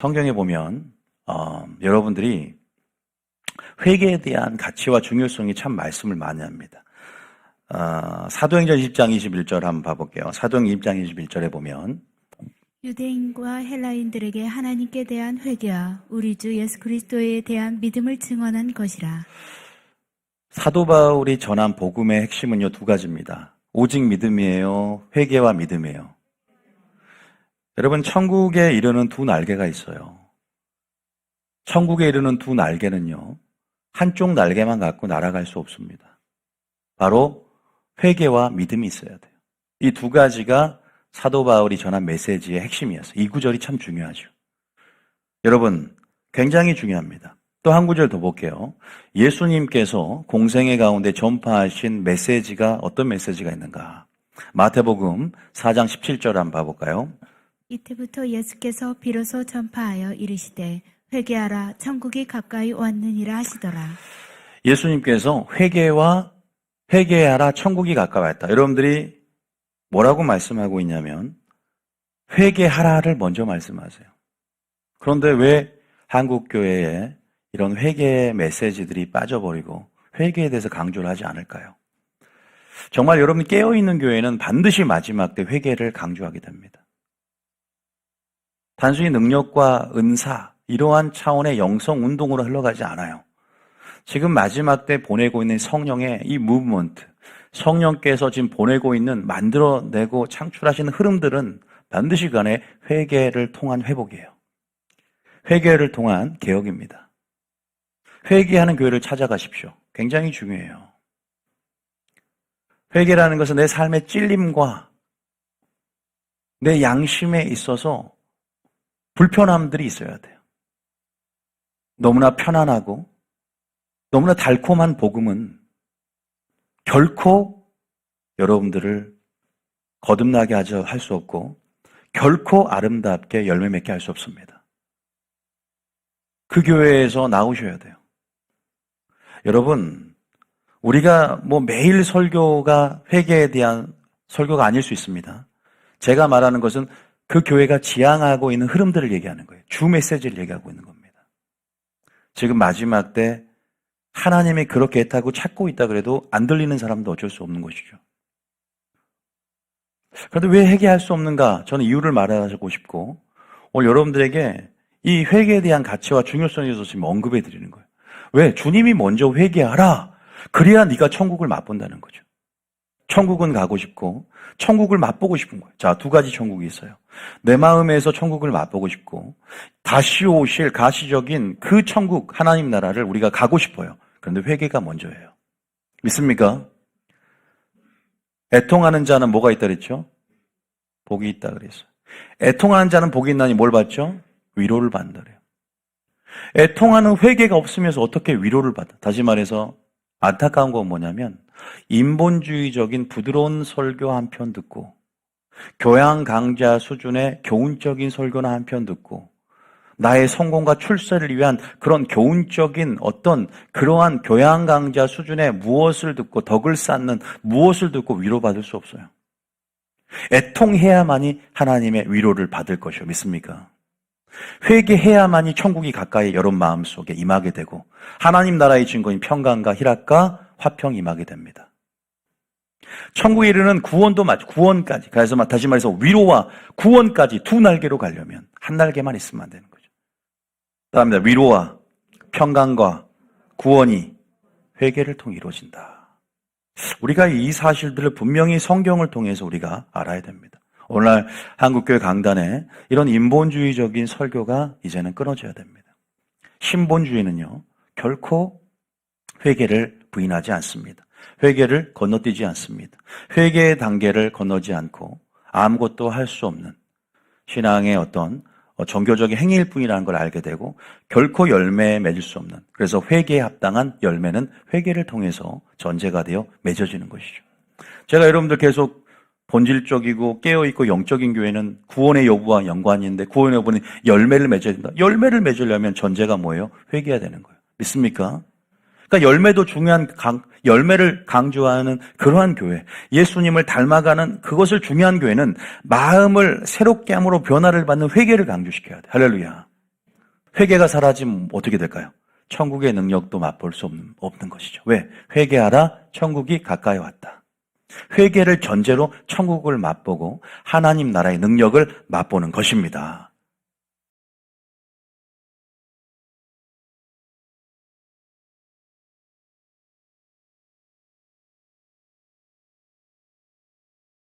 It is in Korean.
성경에 보면 어, 여러분들이 회개에 대한 가치와 중요성이 참 말씀을 많이 합니다. 어, 사도행전 20장 21절 한번 봐볼게요. 사도행전 20장 21절에 보면 유대인과 헬라인들에게 하나님께 대한 회개와 우리 주 예수 그리스도에 대한 믿음을 증언한 것이라. 사도 바울이 전한 복음의 핵심은요 두 가지입니다. 오직 믿음이에요. 회개와 믿음이에요. 여러분 천국에 이르는 두 날개가 있어요. 천국에 이르는 두 날개는요 한쪽 날개만 갖고 날아갈 수 없습니다. 바로 회개와 믿음이 있어야 돼요. 이 두 가지가 사도 바울이 전한 메시지의 핵심이었어요. 이 구절이 참 중요하죠. 여러분 굉장히 중요합니다. 또 한 구절 더 볼게요. 예수님께서 공생의 가운데 전파하신 메시지가 어떤 메시지가 있는가? 마태복음 4장 17절 한번 봐볼까요? 이때부터 예수께서 비로소 전파하여 이르시되 회개하라 천국이 가까이 왔느니라 하시더라. 예수님께서 회개와 회개하라 천국이 가까웠다. 여러분들이 뭐라고 말씀하고 있냐면 회개하라를 먼저 말씀하세요. 그런데 왜 한국 교회에 이런 회개의 메시지들이 빠져버리고 회개에 대해서 강조를 하지 않을까요? 정말 여러분 깨어있는 교회는 반드시 마지막 때 회개를 강조하게 됩니다. 단순히 능력과 은사, 이러한 차원의 영성 운동으로 흘러가지 않아요. 지금 마지막 때 보내고 있는 성령의 이 무브먼트, 성령께서 지금 보내고 있는 만들어내고 창출하시는 흐름들은 반드시 간에 회개를 통한 회복이에요. 회개를 통한 개혁입니다. 회개하는 교회를 찾아가십시오. 굉장히 중요해요. 회개라는 것은 내 삶의 찔림과 내 양심에 있어서 불편함들이 있어야 돼요. 너무나 편안하고 너무나 달콤한 복음은 결코 여러분들을 거듭나게 할 수 없고 결코 아름답게 열매 맺게 할 수 없습니다. 그 교회에서 나오셔야 돼요. 여러분, 우리가 뭐 매일 설교가 회개에 대한 설교가 아닐 수 있습니다. 제가 말하는 것은 그 교회가 지향하고 있는 흐름들을 얘기하는 거예요. 주 메시지를 얘기하고 있는 겁니다. 지금 마지막 때 하나님이 그렇게 했다고 찾고 있다 그래도 안 들리는 사람도 어쩔 수 없는 것이죠. 그런데 왜 회개할 수 없는가? 저는 이유를 말하고 싶고 오늘 여러분들에게 이 회개에 대한 가치와 중요성에 대해서 지금 언급해 드리는 거예요. 왜? 주님이 먼저 회개하라. 그래야 네가 천국을 맛본다는 거죠. 천국은 가고 싶고 천국을 맛보고 싶은 거예요. 자, 두 가지 천국이 있어요. 내 마음에서 천국을 맛보고 싶고 다시 오실 가시적인 그 천국 하나님 나라를 우리가 가고 싶어요. 그런데 회개가 먼저예요. 믿습니까? 애통하는 자는 뭐가 있다 그랬죠? 복이 있다 그랬어요. 애통하는 자는 복이 있나니 뭘 받죠? 위로를 받는다 그래요. 애통하는 회개가 없으면서 어떻게 위로를 받아? 다시 말해서 안타까운 건 뭐냐면 인본주의적인 부드러운 설교 한 편 듣고 교양 강좌 수준의 교훈적인 설교나 한 편 듣고 나의 성공과 출세를 위한 그런 교훈적인 어떤 그러한 교양 강좌 수준의 무엇을 듣고 덕을 쌓는 무엇을 듣고 위로받을 수 없어요. 애통해야만이 하나님의 위로를 받을 것이요. 믿습니까? 회개해야만이 천국이 가까이 여러분 마음속에 임하게 되고 하나님 나라의 증거인 평강과 희락과 화평이 임하게 됩니다. 천국에 이르는 구원도 맞, 구원까지. 그래서 다시 말해서 위로와 구원까지 두 날개로 가려면 한 날개만 있으면 안 되는 거죠. 다음에 위로와 평강과 구원이 회개를 통해 이루어진다. 우리가 이 사실들을 분명히 성경을 통해서 우리가 알아야 됩니다. 오늘날 한국교회 강단에 이런 인본주의적인 설교가 이제는 끊어져야 됩니다. 신본주의는요, 결코 회개를 부인하지 않습니다. 회개를 건너뛰지 않습니다. 회개의 단계를 건너지 않고 아무것도 할 수 없는 신앙의 어떤 종교적인 행위일 뿐이라는 걸 알게 되고 결코 열매에 맺을 수 없는 그래서 회개에 합당한 열매는 회개를 통해서 전제가 되어 맺어지는 것이죠. 제가 여러분들 계속 본질적이고 깨어있고 영적인 교회는 구원의 여부와 연관인데 구원의 여부는 열매를 맺어야 된다. 열매를 맺으려면 전제가 뭐예요? 회개해야 되는 거예요. 믿습니까? 그러니까 열매도 중요한 강, 열매를 강조하는 그러한 교회, 예수님을 닮아가는 그것을 중요한 교회는 마음을 새롭게 함으로 변화를 받는 회개를 강조시켜야 돼. 할렐루야. 회개가 사라지면 어떻게 될까요? 천국의 능력도 맛볼 수 없는, 없는 것이죠. 왜? 회개하라, 천국이 가까이 왔다. 회개를 전제로 천국을 맛보고 하나님 나라의 능력을 맛보는 것입니다.